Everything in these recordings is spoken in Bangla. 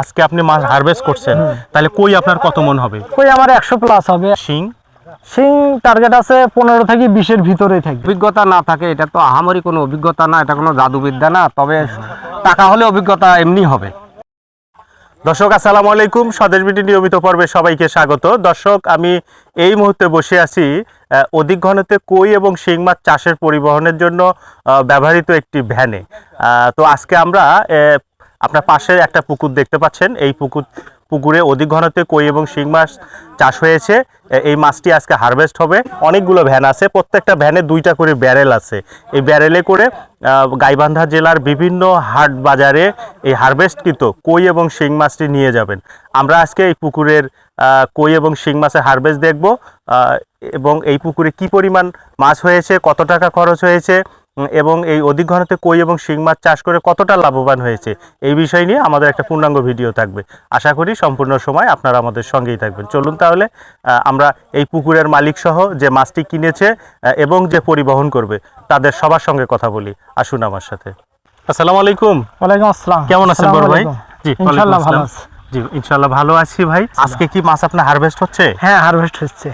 আজকে আপনি মাছ হারভেস্ট করছেন তাহলে কই আপনার কত মন হবে? কই আমার একশো প্লাস হবে। শিং? শিং টার্গেট আছে পনেরো থেকে বিশের ভিতরেই থাকবে অভিজ্ঞতা না থাকে এটা তো আহামরি কোনো অভিজ্ঞতা না এটা কোনো জাদুবিদ্যা না তবে টাকা হলে অভিজ্ঞতা এমনি হবে। দর্শক আসসালামু আলাইকুম। স্বদেশ বিটি নিয়মিত পর্বে সবাইকে স্বাগত। দর্শক আমি এই মুহূর্তে বসে আছি অধিক ঘনতে কই এবং শিং মাছ চাষের পরিবহনের জন্য ব্যবহৃত একটি ভ্যানে। তো আজকে আমরা আপনার পাশে একটা পুকুর দেখতে পাচ্ছেন। এই পুকুর, পুকুরে অধিক ঘনতে কই এবং শিং মাছ চাষ হয়েছে। এই মাছটি আজকে হারভেস্ট হবে। অনেকগুলো ভ্যান আছে। প্রত্যেকটা ভ্যানে দুইটা করে ব্যারেল আছে। এই ব্যারেলে করে গাইবান্ধা জেলার বিভিন্ন হাট বাজারে এই হারভেস্টকৃত কই এবং শিং মাছটি নিয়ে যাবেন। আমরা আজকে এই পুকুরের কই এবং শিং মাছের হারভেস্ট দেখব। এবং এই পুকুরে কি পরিমাণ মাছ হয়েছে, কত টাকা খরচ হয়েছে এবং এই অধিক ঘনতে কই এবং শিং মাছ চাষ করে কতটা লাভবান হয়েছে এই বিষয় নিয়ে আমাদের একটা পূর্ণাঙ্গ ভিডিও থাকবে। আশা করি সম্পূর্ণ সময় আপনারা আমাদের সঙ্গেই থাকবেন। চলুন তাহলে আমরা এই পুকুরের মালিক সহ যে মাছটি কিনেছে এবং যে পরিবহন করবে তাদের সবার সঙ্গে কথা বলি। আসুন আমার সাথে। আসসালামু আলাইকুম। ওয়ালাইকুম আসসালাম। কেমন আছেন বড় ভাই? জি ইনশাআল্লাহ ভালো। আছে। জি ইনশাল্লাহ ভালো আছি ভাই। আজকে কি মাছ আপনার হারভেস্ট হচ্ছে? হ্যাঁ হারভেস্ট হচ্ছে।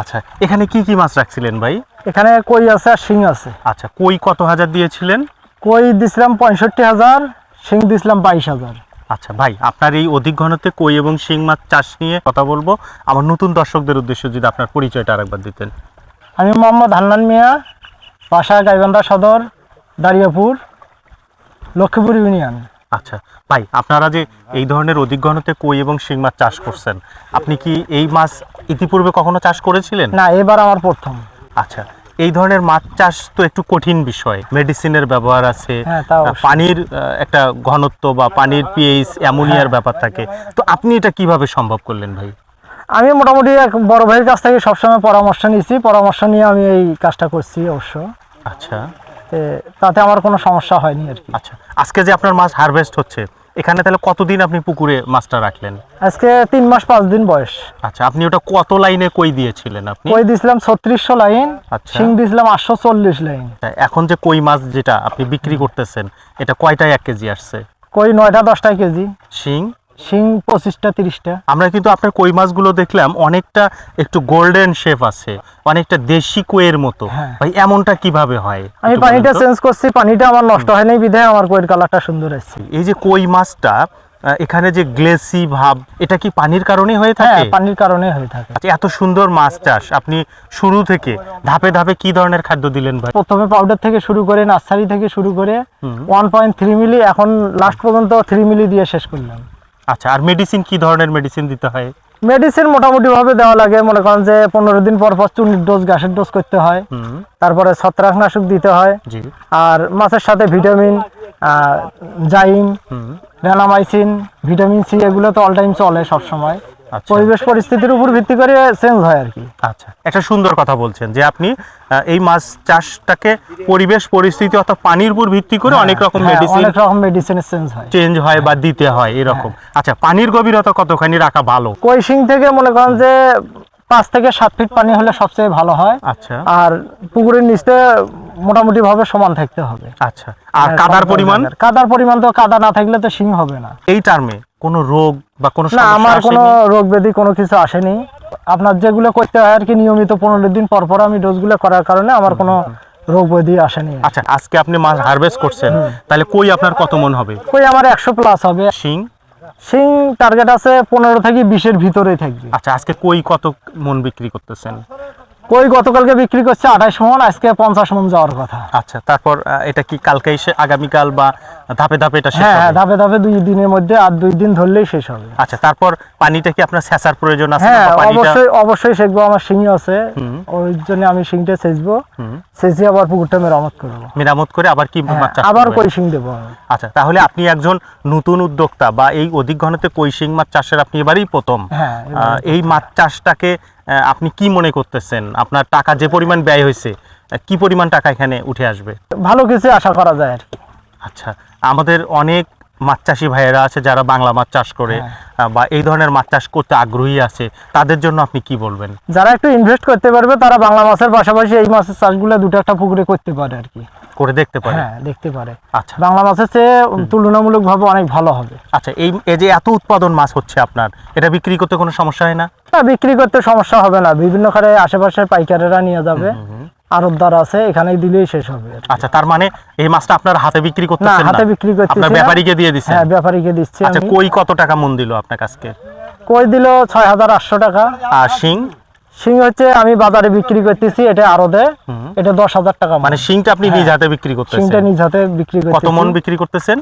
আচ্ছা এখানে কি কি মাছ রাখছিলেন ভাই? এখানে কই আছে আর শিং আছে। আচ্ছা কই কত হাজার দিয়েছিলেন? কই দিছিলাম পঁয়ষট্টি হাজার শিং দিছিলাম বাইশ হাজার। আচ্ছা ভাই আপনার এই অধিক ঘনতে কই এবং শিং মাছ চাষ নিয়ে কথা বলব। আমার নতুন দর্শকদের উদ্দেশ্যে যদি আপনার পরিচয়টা আরেকবার দিতেন। আমি মোহাম্মদ হান্নান মিয়া বাসা গাইবান্ধা সদর দারিয়াপুর লক্ষ্মীপুর ইউনিয়ন। আচ্ছা ভাই আপনারা যে এই ধরনের অধিক ঘনতে কই এবং শিং মাছ চাষ করছেন আপনি কি এই মাছ ইতিপূর্বে কখনো চাষ করেছিলেন? না এবার আমার প্রথম। আচ্ছা এই ধরনের মাছ চাষ তো একটু কঠিন বিষয়। মেডিসিনের ব্যবহার আছে হ্যাঁ। পানির একটা ঘনত্ব বা পানির পিএইচ অ্যামোনিয়ার ব্যাপার থাকে। তো আপনি এটা কীভাবে সম্ভব করলেন ভাই? আমি মোটামুটি এক বড় ভাইয়ের কাছ থেকে সবসময় পরামর্শ নিয়েছি। পরামর্শ নিয়ে আমি এই কাজটা করছি অবশ্য। আচ্ছা। তাতে আমার কোনো সমস্যা হয়নি আর কি। আচ্ছা আজকে যে আপনার মাছ হারভেস্ট হচ্ছে এখানে তাহলে কতদিন আপনি পুকুরে মাছটা রাখলেন? আজকে তিন মাস পাঁচ দিন বয়স। আচ্ছা আপনি ওটা কত লাইনে কই দিয়েছিলেন আপনি? কই দিছিলাম ছত্রিশশো লাইন আচ্ছা। শিং দিছিলাম আটশো চল্লিশ লাইন। এখন যে কই মাছ যেটা আপনি বিক্রি করতেছেন এটা কয়টায় এক কেজি আসছে? কই নয়টা দশটা কেজি। শিং? শিং পঁচিশটা তিরিশটা। আমরা কিন্তু আপনার কই মাছগুলো দেখলাম অনেকটা একটু গোল্ডেন শেপ আছে অনেকটা দেশি কইয়ের মতো। হ্যাঁ। ভাই এমনটা কীভাবে হয়? আমি পানিটা চেঞ্জ করছি পানিটা আমার নষ্ট হয়নি বিধায় আমার কইয়ের কালারটা সুন্দর আসছে এই যে কই মাছটা এখানে যে গ্লেসি ভাব এটা কি পানির কারণে হয়ে হ্যাঁ থাকে? পানির কারণে হয়ে থাকে। আচ্ছা, এত সুন্দর মাছ চাষ আপনি শুরু থেকে ধাপে ধাপে কি ধরনের খাদ্য দিলেন ভাই? প্রথমে পাউডার থেকে শুরু করে নার্সারি থেকে শুরু করে ওয়ান পয়েন্ট থ্রি মিলি এখন লাস্ট পর্যন্ত থ্রি মিলি দিয়ে শেষ করলাম। আচ্ছা আর মেডিসিন কি ধরনের মেডিসিন দিতে হয়? মেডিসিন মোটামুটি ভাবে দেওয়া লাগে মনে করেন যে পনেরো দিন পর পর চুনির ডোজ ঘাসের ডোজ করতে হয়। তারপরে ছত্রাকনাশক দিতে হয়। আর মাছের সাথে ভিটামিন জাইম রেনামাইসিন ভিটামিন সি এগুলো তো অল টাইম চলে সব সময় আচ্ছা পরিবেশ পরিস্থিতির উপর ভিত্তি করে চেঞ্জ হয় আর কি। আচ্ছা একটা সুন্দর কথা বলছেন যে আপনি এই মাছ চাষটাকে পরিবেশ পরিস্থিতি অর্থাৎ পানির উপর ভিত্তি করে অনেক রকম হ্যাঁ, মেডিসিন অনেক রকম মেডিসিনের চেঞ্জ হয়। চেঞ্জ হয় বা দিতে হয় এরকম। আচ্ছা পানির গভীরতা কতখানি রাখা ভালো? কৈশিং থেকে মনে করেন যে পাঁচ থেকে সাত ফিট পানি হলে সবচেয়ে ভালো হয়। আচ্ছা। আর পুকুরের নিচে মোটামুটি ভাবে সমান থাকতে হবে। আচ্ছা আর হ্যাঁ, কাদার পরিমাণ? কাদার পরিমাণ তো কাদা না থাকলে তো শিং হবে না। এই টার্মে কোনো রোগ বা কোনো না আমার কোনো রোগ ব্যাধি কোনো কিছু আসেনি। আপনার যেগুলো করতে হয় আর কি নিয়মিত পনেরো দিন পর পর আমি ডোজগুলো করার কারণে আমার কোনো রোগ ব্যাধি আসেনি। আচ্ছা আজকে আপনি মাছ হারভেস্ট করছেন তাহলে কই আপনার কত মন হবে? কই আমার একশো প্লাস হবে। শিং? শিং টার্গেট আছে পনেরো থেকে বিশের ভিতরেই থাকবে। আচ্ছা আজকে কই কত মন বিক্রি করতেছেন? কই গতকালকে বিক্রি করছে আঠাশ মন আজকে পঞ্চাশ মন যাওয়ার কথা। আচ্ছা তারপর এটা কি কালকে এসে আগামীকাল বা ধাপে ধাপে এটা শেষ হ্যাঁ হ্যাঁ ধাপে ধাপে দুই দিনের মধ্যে আর দুই দিন ধরলেই শেষ হবে। আচ্ছা তারপর পানিটা কি আপনার সেচার প্রয়োজন আছে হ্যাঁ অবশ্যই অবশ্যই সেচবো আমার শিং আছে। ওই জন্য আমি শিংটা সেচবো। সেচে আবার পুকুরটা মেরামত করব। মেরামত করে আবার কি হ্যাঁ, আবার কই শিং দেবো আচ্ছা তাহলে আপনি একজন নতুন উদ্যোক্তা বা এই অধিক ঘনতে কৈশিং মাছ চাষের আপনি এবারেই প্রথম। হ্যাঁ এই মাছ চাষটাকে আপনি কি মনে করতেছেন? আপনার টাকা যে পরিমাণ ব্যয় হয়েছে কি পরিমাণ টাকা এখানে উঠে আসবে? ভালো কিছু আশা করা যায় আর কি। আচ্ছা আমাদের অনেক মাছ চাষি ভাইয়েরা আছে যারা বাংলা মাছ চাষ করে বা এই ধরনের মাছ চাষ করতে আগ্রহী আছে তাদের জন্য আপনি কি বলবেন? যারা একটু ইনভেস্ট করতে পারবে তারা বাংলা মাছের পাশাপাশি এই মাছের চাষগুলো দুটো একটা পুকুরে করতে পারে আর কি। করে দেখতে পারেন হ্যাঁ দেখতে পারে। আচ্ছা। বাংলা মাছের চেয়ে তুলনামূলকভাবে অনেক ভালো হবে। আচ্ছা এই এই যে এত উৎপাদন মাছ হচ্ছে আপনার এটা বিক্রি করতে কোনো সমস্যা হয় না? না বিক্রি করতে সমস্যা হবে না। বিভিন্ন খারে আশেপাশের পাইকারেরা নিয়ে যাবে। আরবদার আছে এখানে দিলেই শেষ হবে আচ্ছা তার মানে এই মাছটা আপনার হাতে বিক্রি না হাতে বিক্রি করতেছি আপনার ব্যাপারীকে দিয়ে দিচ্ছেন? হ্যাঁ ব্যাপারীকে দিচ্ছি আচ্ছা কই কত টাকা মন দিল আপনার কাছকে? কই দিল? ছয় হাজার আটশো টাকা। আর শিং? শিং হচ্ছে আমি বাজারে বিক্রি করতেছি এটা আরও এটা দশ হাজার টাকা মানে। শিংটা আপনি নিজ হাতে বিক্রি শিংটা নিজ হাতে বিক্রি কত মন বিক্রি করতেছেন?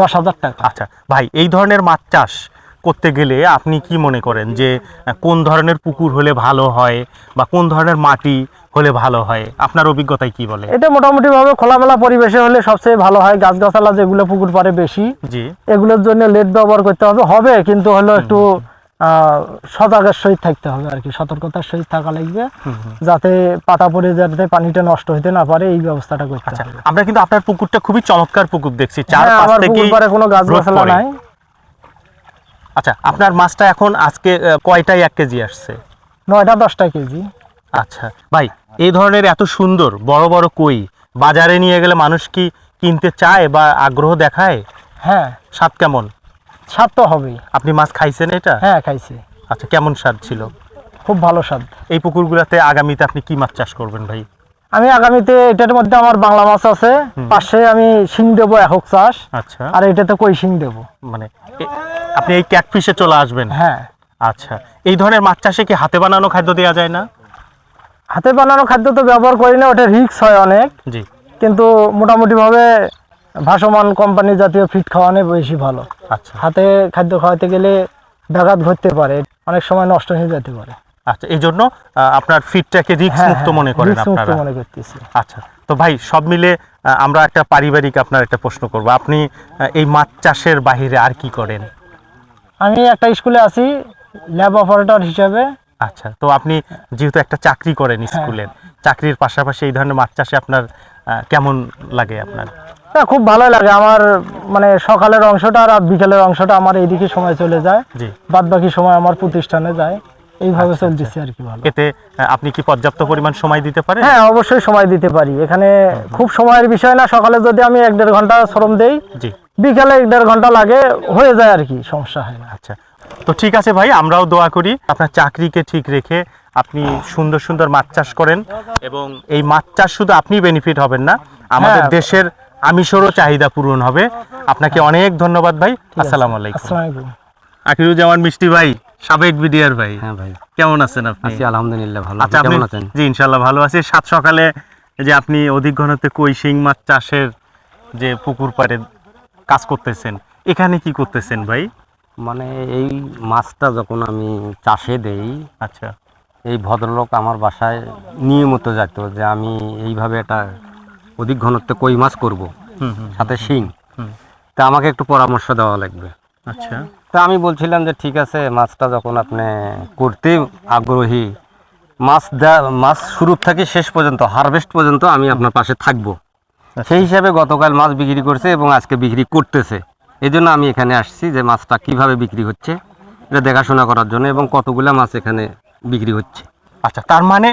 দশ হাজার টাকা। আচ্ছা ভাই এই ধরনের মাছ চাষ করতে গেলে আপনি কি মনে করেন যে কোন ধরনের পুকুর হলে ভালো হয় বা কোন ধরনের মাটি হলে ভালো হয়? আপনার অভিজ্ঞতায় কি বলে? এটা মোটামুটি ভাবে খোলামেলা পরিবেশে হলে সবচেয়ে ভালো হয়। গাছগাছালা যেগুলো পুকুর পারে বেশি জি। এগুলোর জন্য লেট ব্যবহার করতে হবে। হবে কিন্তু হলো একটু সজাগের সহিত থাকতে হবে আর কি। সতর্কতার সহিত থাকা লাগবে। যাতে পাতা পড়ে যাতে পানিটা নষ্ট হতে না পারে এই ব্যবস্থাটা করতে আচ্ছা হবে। আমরা কিন্তু আপনার পুকুরটা খুবই চমৎকার পুকুর দেখছি। চার পাশ থেকে কোনো গাছ গাছালা নাই। আচ্ছা আপনার মাছটা এখন আজকে আহ, কয়টায় এক কেজি আসছে? নয়টা দশটা কেজি। আচ্ছা ভাই এই ধরনের এত সুন্দর বড় বড় কই বাজারে নিয়ে গেলে মানুষ কি কিনতে চায় বা আগ্রহ দেখায়? হ্যাঁ। স্বাদ কেমন? স্বাদ তো হবেই। আপনি মাছ খাইছেন এটা? হ্যাঁ খাইছি। আচ্ছা কেমন স্বাদ ছিল? খুব ভালো স্বাদ। এই পুকুরগুলোতে আগামীতে আপনি কি মাছ চাষ করবেন ভাই? আমি আগামীতে এটার মধ্যে আমার বাংলা মাছ আছে পাশে আমি শিং দেবো একক চাষ আচ্ছা। আর এটাতে কই শিং দেবো। মানে আপনি এই ক্যাটফিশে চলে আসবেন? হ্যাঁ। আচ্ছা এই ধরনের মাছ চাষে কি হাতে বানানো খাদ্য দেওয়া যায় না? হাতে বানানো খাদ্য তো ব্যবহার করি না ওটা রিক্স হয় অনেক। জি। কিন্তু মোটামুটিভাবে ভাসমান কোম্পানি জাতীয় ফিট খাওয়ানো বেশি ভালো। আচ্ছা। হাতে খাদ্য খাওয়াতে গেলে ব্যাঘাত ঘটতে পারে অনেক সময় নষ্ট হয়ে যেতে পারে। আচ্ছা এই জন্য আপনার ফিটটাকে রিস্ক মুক্ত মনে করেন আপনারা। মনে করতেছি। আচ্ছা তো ভাই সব মিলে আমরা একটা পারিবারিক আপনার একটা প্রশ্ন করব। আপনি এই মাছ চাষের বাহিরে আর কি করেন? আমি একটা স্কুলে আছি ল্যাব অপারেটর হিসাবে। আচ্ছা তো আপনি যেহেতু একটা চাকরি করেন স্কুলের চাকরির পাশাপাশি এই ধরনের মাছ চাষে আপনার কেমন লাগে আপনার? না খুব ভালো লাগে। আমার মানে সকালের অংশটা আর বিকালের অংশটা আমার এইদিকে সময় চলে যায়। জি। বাদ বাকি সময় আমার প্রতিষ্ঠানে যায়। এইভাবে চলতেছে আর কি ভালো। এতে আপনি কি পর্যাপ্ত পরিমাণ সময় দিতে পারেন? হ্যাঁ অবশ্যই সময় দিতে পারি। এখানে খুব সময়ের বিষয় না সকালে যদি আমি এক দেড় ঘণ্টা শ্রম দেই জি। বিকালে এক দেড় ঘণ্টা লাগে হয়ে যায় আর কি সমস্যা হয় না। আচ্ছা তো ঠিক আছে ভাই আমরাও দোয়া করি। আপনার চাকরিকে ঠিক রেখে আপনি সুন্দর সুন্দর মাছ চাষ করেন এবং এই মাছ চাষ শুধু আপনি বেনিফিট হবেন না আমাদের হ্যাঁ। দেশের আমিষেরও চাহিদা পূরণ হবে। আপনাকে অনেক ধন্যবাদ ভাই আসসালামু আলাইকুম। আকিরুজ্জামান মিষ্টি ভাই সাবেক বিডিআর ভাই। হ্যাঁ ভাই। কেমন আছেন আপনি? আলহামদুলিল্লাহ ভালো। আচ্ছা কেমন আছেন? জি ইনশাল্লাহ ভালো আছি। সাত সকালে যে আপনি অধিক ঘনত্বে কই শিং মাছ চাষের যে পুকুর পাড়ে কাজ করতেছেন এখানে কি করতেছেন ভাই? মানে এই মাছটা যখন আমি চাষে দেই আচ্ছা। এই ভদ্রলোক আমার বাসায় নিয়মিত যেত যে আমি এইভাবে একটা অধিক ঘনত্বে কই মাছ করব সাথে শিং। তা আমাকে একটু পরামর্শ দেওয়া লাগবে। আচ্ছা। তা আমি বলছিলাম যে ঠিক আছে মাছটা যখন আপনি করতে আগ্রহী মাছ দেয়া মাছ শুরু থেকে শেষ পর্যন্ত হারভেস্ট পর্যন্ত আমি আপনার পাশে থাকব। সেই হিসাবে গতকাল মাছ বিক্রি করছে এবং আজকে বিক্রি করতেছে। এই জন্য আমি এখানে আসছি যে মাছটা কীভাবে বিক্রি হচ্ছে এটা দেখাশোনা করার জন্য এবং কতগুলা মাছ এখানে বিক্রি হচ্ছে। আচ্ছা তার মানে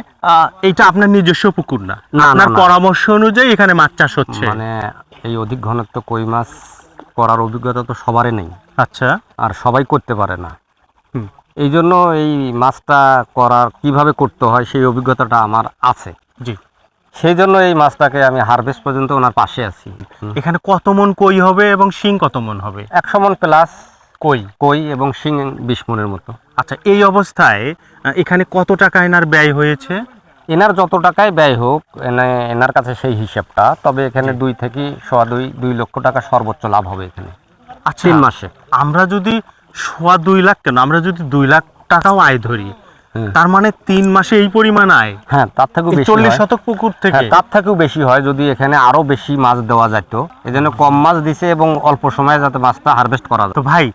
এইটা আপনার নিজস্ব পুকুর না? আপনার। পরামর্শ অনুযায়ী এখানে মাছ চাষ হচ্ছে? মানে এই অধিক ঘনত্ব কই মাছ করার অভিজ্ঞতা তো সবারই নেই। আচ্ছা। আর সবাই করতে পারে না। এই জন্য এই মাছটা করার কীভাবে করতে হয় সেই অভিজ্ঞতাটা আমার আছে। জি। সেই জন্য এই মাছটাকে আমি হারভেস্ট পর্যন্ত ওনার পাশে আছি। এখানে কত মন কই হবে এবং শিং কত মন হবে? একশো মন প্লাস কই কই এবং শিং বিশ মনের মতো। আচ্ছা এই অবস্থায় এখানে কত টাকা এনার ব্যয় হয়েছে? এনার যত টাকায় ব্যয় হোক এনে এনার কাছে সেই হিসাবটা তবে এখানে দুই থেকে সোয়া দুই দুই লক্ষ টাকা সর্বোচ্চ লাভ হবে এখানে। আচ্ছা তিন মাসে। আমরা যদি সোয়া দুই লাখ কেন আমরা যদি দুই লাখ টাকাও আয় ধরি। তার মানে তিন মাসে এই পরিমাণ আয়। হ্যাঁ তার থেকেও বেশি চল্লিশ শতক পুকুর থেকে। হ্যাঁ তার থেকেও বেশি হয় যদি এখানে আরও বেশি মাছ দেওয়া যেত এই জন্য কম মাছ দিছে এবং অল্প সময়ে যাতে মাছটা হারভেস্ট করা যায়। তো ভাই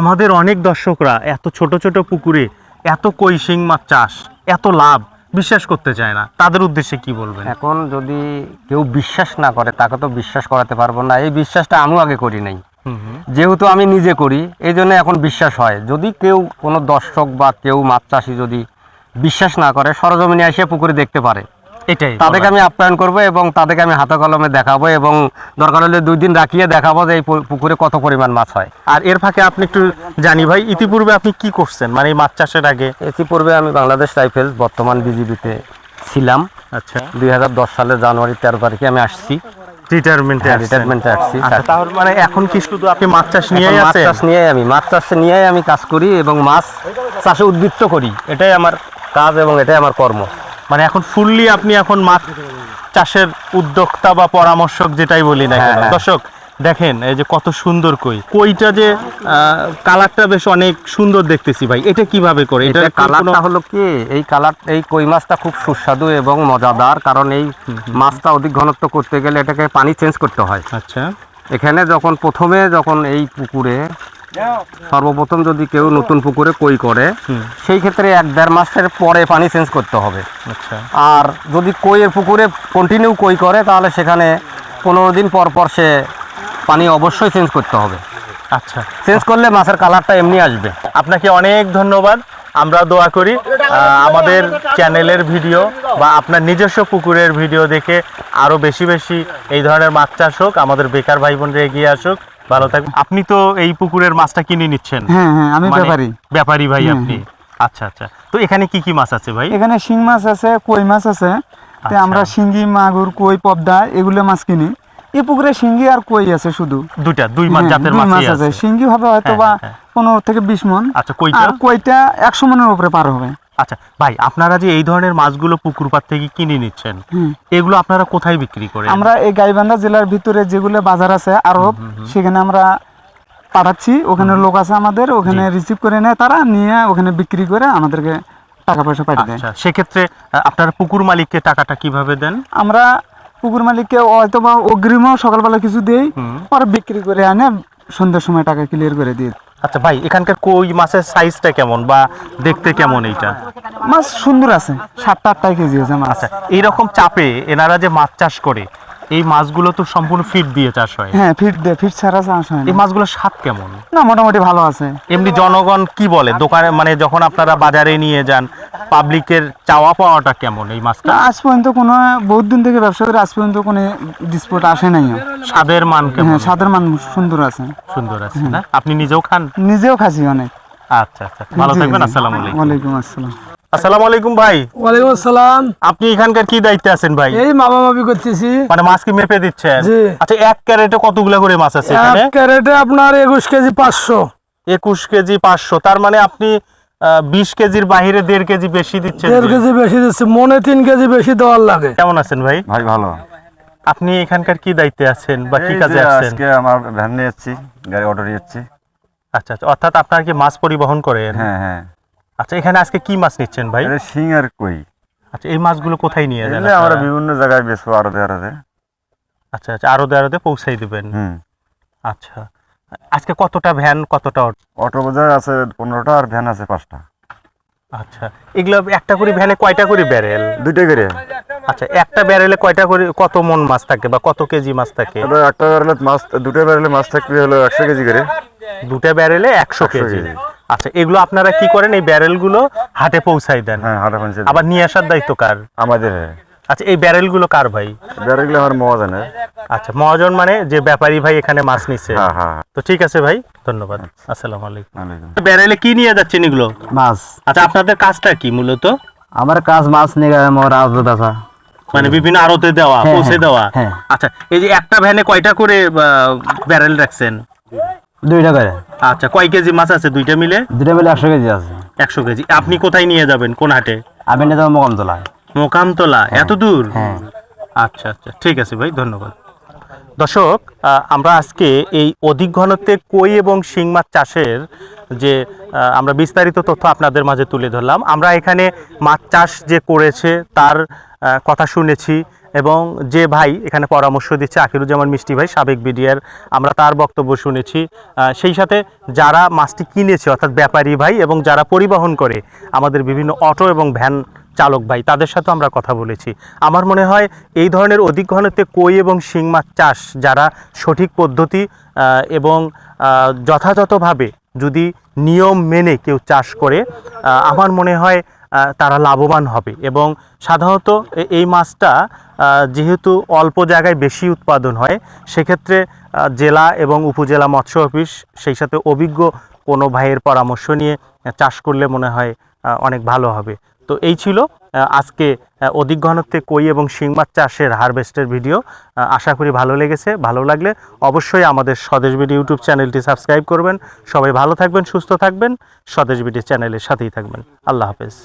আমাদের অনেক দর্শকরা এত ছোট ছোট পুকুরে এত কই শিং মাছ চাষ এত লাভ বিশ্বাস করতে চায় না। তাদের উদ্দেশ্যে কি বলবেন? এখন যদি কেউ বিশ্বাস না করে তাকে তো বিশ্বাস করাতে পারব না। এই বিশ্বাসটা আমিও আগে করি নাই। যেহেতু আমি নিজে করি এই জন্য এখন বিশ্বাস হয়। যদি কেউ কোনো দর্শক বা কেউ মাছ চাষি যদি বিশ্বাস না করে সরজমিনে এসে পুকুরে দেখতে পারে। এটাই। তাদেরকে আমি আপ্যায়ন করব এবং তাদেরকে আমি হাতে কলমে দেখাবো এবং দরকার হলে দুই দিন রাখিয়ে দেখাবো যে এই পুকুরে কত পরিমাণ মাছ হয়। আর এর ফাঁকে আপনি একটু জানি ভাই ইতিপূর্বে আপনি কি করছেন? মানে এই মাছ চাষের আগে? ইতিপূর্বে আমি বাংলাদেশ রাইফেলস বর্তমান বিজিবিতে ছিলাম। আচ্ছা। দুই সালের জানুয়ারি তেরো তারিখে আমি আসছি। রিটায়ারমেন্টে রিটায়ারমেন্টে আসছি। আচ্ছা তাহলে মানে এখন কি শুধু আপনি মাছ চাষ নিয়েই মাছ চাষ নিয়ে আমি মাছ চাষ নিয়েই আমি কাজ করি এবং মাছ চাষে উদ্বৃত্ত করি। এটাই আমার কাজ এবং এটাই আমার কর্ম। মানে এখন ফুললি আপনি এখন মাছ চাষের উদ্যোক্তা বা পরামর্শক যেটাই বলি না হ্যাঁ, কেন হ্যাঁ। দর্শক দেখেন এই যে কত সুন্দর কই। কইটা যে কালারটা বেশ অনেক সুন্দর দেখতেছি ভাই। এটা কীভাবে করে? এটা কালারটা হলো কি? এই কালার এই কই মাছটা খুব সুস্বাদু এবং মজাদার কারণ এই মাছটা অধিক ঘনত্ব করতে গেলে এটাকে পানি চেঞ্জ করতে হয়। আচ্ছা। এখানে যখন প্রথমে যখন এই পুকুরে সর্বপ্রথম যদি কেউ নতুন পুকুরে কই করে সেই ক্ষেত্রে এক দেড় মাসের পরে পানি চেঞ্জ করতে হবে। আচ্ছা। আর যদি কইয়ের পুকুরে কন্টিনিউ কই করে তাহলে সেখানে পনেরো দিন পর পর সে পানি অবশ্যই চেঞ্জ করতে হবে। আচ্ছা। চেঞ্জ করলে মাছের কালারটা এমনি আসবে। আপনাকে অনেক ধন্যবাদ। আমরা দোয়া করি আমাদের চ্যানেলের ভিডিও বা আপনার নিজস্ব পুকুরের ভিডিও দেখে আরও বেশি বেশি এই ধরনের মাছ চাষ হোক আমাদের বেকার ভাই বোনরা এগিয়ে আসুক। ভালো থাকবেন। আপনি তো এই পুকুরের মাছটা কিনে নিচ্ছেন। হ্যাঁ হ্যাঁ আমি মানে ব্যাপারী। ব্যাপারী ভাই হ্যাঁ, আপনি। আচ্ছা আচ্ছা। তো এখানে কি কি মাছ আছে ভাই? এখানে শিং মাছ আছে কই মাছ আছে। আচ্ছা। আমরা শিঙ্গি মাগুর কই পবদা এগুলো মাছ কিনি। এই পুকুরে শিঙ্গি আর কই আছে শুধু? দুইটা দুই মাছ জাতের মাছ আছে। শিঙ্গি হবে হয়তো হ্যাঁ, বা হ্যাঁ। পনেরো থেকে বিশ মন। আচ্ছা কইটা? আর কইটা একশো মনের উপরে পার হবে। আচ্ছা ভাই আপনারা যে এই ধরনের মাছগুলো পুকুর পাড় থেকে কিনে নিচ্ছেন এগুলো আপনারা কোথায় বিক্রি করেন? আমরা এই গাইবান্ধা জেলার ভিতরে যেগুলো বাজার আছে আরব সেখানে আমরা পাঠাচ্ছি। ওখানে লোক আছে আমাদের ওখানে রিসিভ করে নেয় তারা নিয়ে ওখানে বিক্রি করে আমাদেরকে টাকা পয়সা পাঠিয়ে দেয়। আচ্ছা সেক্ষেত্রে আহ, আপনারা পুকুর মালিককে টাকাটা কীভাবে দেন? আমরা পুকুর মালিককে হয়তো বা অগ্রিমও সকালবেলা কিছু দেই পরে বিক্রি করে আনে সন্ধ্যার সময় টাকা ক্লিয়ার করে দিই আচ্ছা ভাই এখানকার কই মাছের সাইজটা কেমন বা দেখতে কেমন এইটা? মাছ সুন্দর আছে সাতটা আটটা কেজি আছে মাছ। আচ্ছা এইরকম চাপে এনারা যে মাছ চাষ করে এই মাছগুলো তো সম্পূর্ণ ফিট দিয়ে চাষ হয়। হ্যাঁ ফিট দে ফিট ছাড়া চাষ হয় এই মাছগুলোর স্বাদ কেমন? না মোটামুটি ভালো আছে। এমনি জনগণ কি বলে? দোকানে মানে যখন আপনারা বাজারে নিয়ে যান পাবলিকের চাওয়া পাওয়াটা কেমন এই মাছটা? আজ পর্যন্ত কোনো বহুত দিন থেকে ব্যবসা করে আজ পর্যন্ত কোনো ডিসপুট আসে নাই। স্বাদের মান কেমন? হ্যাঁ সাদের মান সুন্দর আছে। সুন্দর আছে না? আপনি নিজেও খান? নিজেও খাসি অনেক। আচ্ছা আচ্ছা ভালো থাকবেন। আসসালামু আলাইকুম। ওয়ালাইকুম আসসালাম। আসসালামু আলাইকুম ভাই। ওয়ালাইকুম আসসালাম। আপনি এখানকার কি দায়িত্বে আছেন ভাই? এই মামা মামি করতেছি। মানে মাছ কি মেপে দিচ্ছেন? জি। আচ্ছা এক ক্যারেটে কতগুলা করে মাছ আছে এখানে? এক ক্যারেটে আপনার একুশ কেজি পাঁচশো। একুশ কেজি পাঁচশো। তার মানে আপনি বিশ কেজির বাহিরে দেড় কেজি বেশি দিচ্ছেন দেড় যে। কেজি বেশি দিচ্ছে মনে তিন কেজি বেশি দেওয়ার লাগে। কেমন আছেন ভাই? ভাই ভালো। আপনি এখানকার কি দায়িত্বে আছেন বা কি কাজে আছেন? আজকে আমার ভ্যান নিয়ে যাচ্ছি গাড়ি অটো নিয়ে যাচ্ছি। আচ্ছা আচ্ছা। অর্থাৎ আপনার কি মাছ পরিবহন করেন? হ্যাঁ হ্যাঁ। আচ্ছা এখানে আজকে কি মাছ নিচ্ছেন ভাই? এটা শিং আর কই। আচ্ছা এই মাছগুলো কোথায় নিয়ে যান এগুলো আমরা বিভিন্ন জায়গায় বেচবো আরও আরও আচ্ছা আচ্ছা আরও আরোতে পৌঁছাই দিবেন। হুম। আচ্ছা আজকে কতটা ভ্যান কতটা অটো? বাজার আছে পনেরোটা আর ভ্যান আছে পাঁচটা। আচ্ছা এগুলো একটা করে ভ্যানে কয়টা করে ব্যারেল? দুইটা করে। আচ্ছা একটা ব্যারেলে কয়টা করে কত মন মাছ থাকে বা কত কেজি মাছ থাকে? একটা ব্যারেলে মাছ দুটো ব্যারেলে মাছ থাকলে হলো একশো কেজি করে। দুটা ব্যারেলে একশো 100 কেজি। কেজি। আচ্ছা এগুলো আপনারা কি করেন? এই ব্যারেলগুলো হাটে পৌঁছাই দেন। হ্যাঁ হাটা পাঞ্চে আবার নিয়ে আসার দায়িত্ব কার? আমাদের। আচ্ছা এই ব্যারেলগুলো কার ভাই? ব্যারেলগুলো আমার মজা আচ্ছা মহাজন মানে যে ব্যাপারী ভাই এখানে মাছ নিচ্ছে। হ্যাঁ হ্যাঁ। তো ঠিক আছে ভাই ধন্যবাদ। আসসালামু আলাইকুম। ব্যারেলে কি নিয়ে যাচ্ছেন এগুলো? মাছ। আচ্ছা আপনাদের কাজটা কি মূলত? আমার কাজ মাছ নিয়ে মোর আজ বেচা। মানে বিভিন্ন আড়তে দেওয়া হ্যাঁ, পৌঁছে দেওয়া। আচ্ছা এই যে একটা ভ্যানে কয়টা করে ব্যারেল রাখছেন? দুইটা করে আচ্ছা কয় কেজি মাছ আছে? দুইটা মিলে? দুটো মিলে একশো কেজি আছে। একশো কেজি। আপনি কোথায় নিয়ে যাবেন? কোন হাটে? আমি নিয়ে যাব মোকামতলায়। মোকামতলা? এত দূর? হ্যাঁ। আচ্ছা আচ্ছা। ঠিক আছে ভাই ধন্যবাদ। দর্শক আমরা আজকে এই অধিক ঘনত্বে কই এবং শিং মাছ চাষের যে আমরা বিস্তারিত তথ্য আপনাদের মাঝে তুলে ধরলাম। আমরা এখানে মাছ চাষ যে করেছে তার কথা শুনেছি। এবং যে ভাই এখানে পরামর্শ দিচ্ছে আকিরুজ্জামান মিষ্টি ভাই, সাবেক বিডিআর, আমরা তার বক্তব্য শুনেছি। সেই সাথে যারা মাছটি কিনেছে, অর্থাৎ ব্যাপারী ভাই এবং যারা পরিবহন করে, আমাদের বিভিন্ন অটো এবং ভ্যান চালক ভাই, তাদের সাথে আমরা কথা বলেছি। আমার মনে হয় এই ধরনের অধিক ঘনত্বে কই এবং শিং মাছ চাষ যারা সঠিক পদ্ধতি এবং যথাযথভাবে যদি নিয়ম মেনে কেউ চাষ করে আমার মনে হয় তারা লাভবান হবে। এবং সাধারণত এই মাছটা যেহেতু অল্প জায়গায় বেশি উৎপাদন হয়, সেক্ষেত্রে জেলা এবং উপজেলা মৎস্য অফিস সেই সাথে অভিজ্ঞ কোনো ভাইয়ের পরামর্শ নিয়ে চাষ করলে মনে হয় অনেক ভালো হবে। তো এই ছিল আজকে অধিক ঘনত্বে কই এবং শিং মাছ চাষের হারভেস্টের ভিডিও। আশা করি ভালো লেগেছে। ভালো লাগলে অবশ্যই আমাদের স্বদেশ বিডি ইউটিউব চ্যানেলটি সাবস্ক্রাইব করবেন। সবাই ভালো থাকবেন, সুস্থ থাকবেন। স্বদেশ বিডি চ্যানেলের সাথেই থাকবেন। আল্লাহ হাফেজ।